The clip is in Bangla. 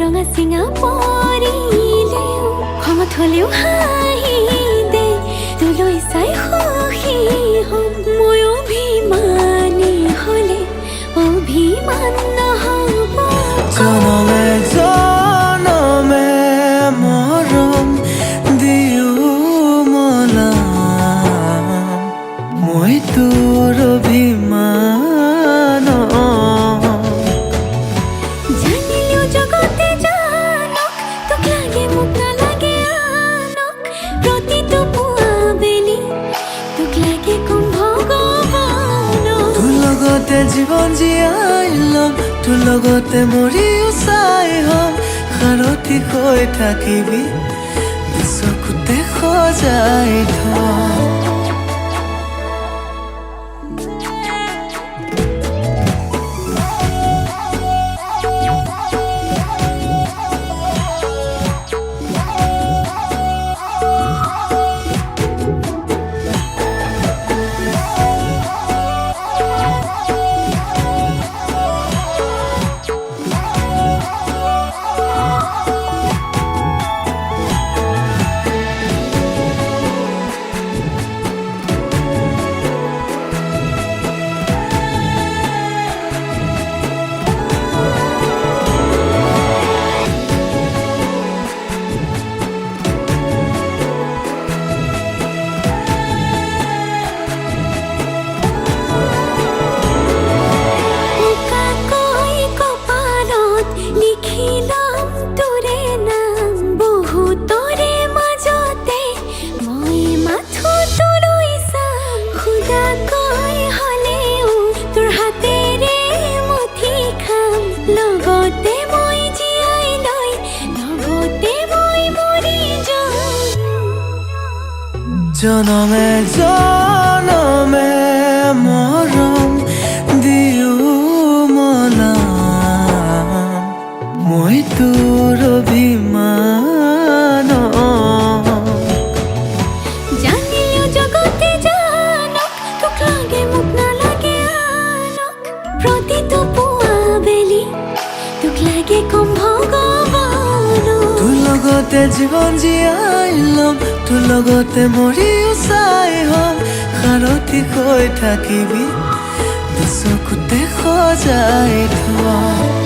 ৰঙা চিঙা পৰিলেও খঙত হ'লেও হাঁহি দে তোলৈ চাই সুখী হ'ম মই অভিমানী হ'লে অভিমান নহ'ব জনমে মৰম দিও মলাম মই তোৰ অভিমান জীৱন জীয়াই ল'ম তোৰ লগতে মৰিও চাই হ'ম। সাৰথি হৈ থাকিবি? চকুতে সজাই জনমে জনমে মৰম দিও মলাম মই তোৰ অভিমান। জানিলেও জগতে জানক তোক লাগে মোক নালাগে আনক। প্ৰতিটো পুৱা বেলি তোক লাগে কম ভগৱানক তোৰ লগতে জীৱন জীয়াই ল'ম তোৰ লগতে চাই সাৰথি হৈ থাকিবি? চকুতে সজাই থম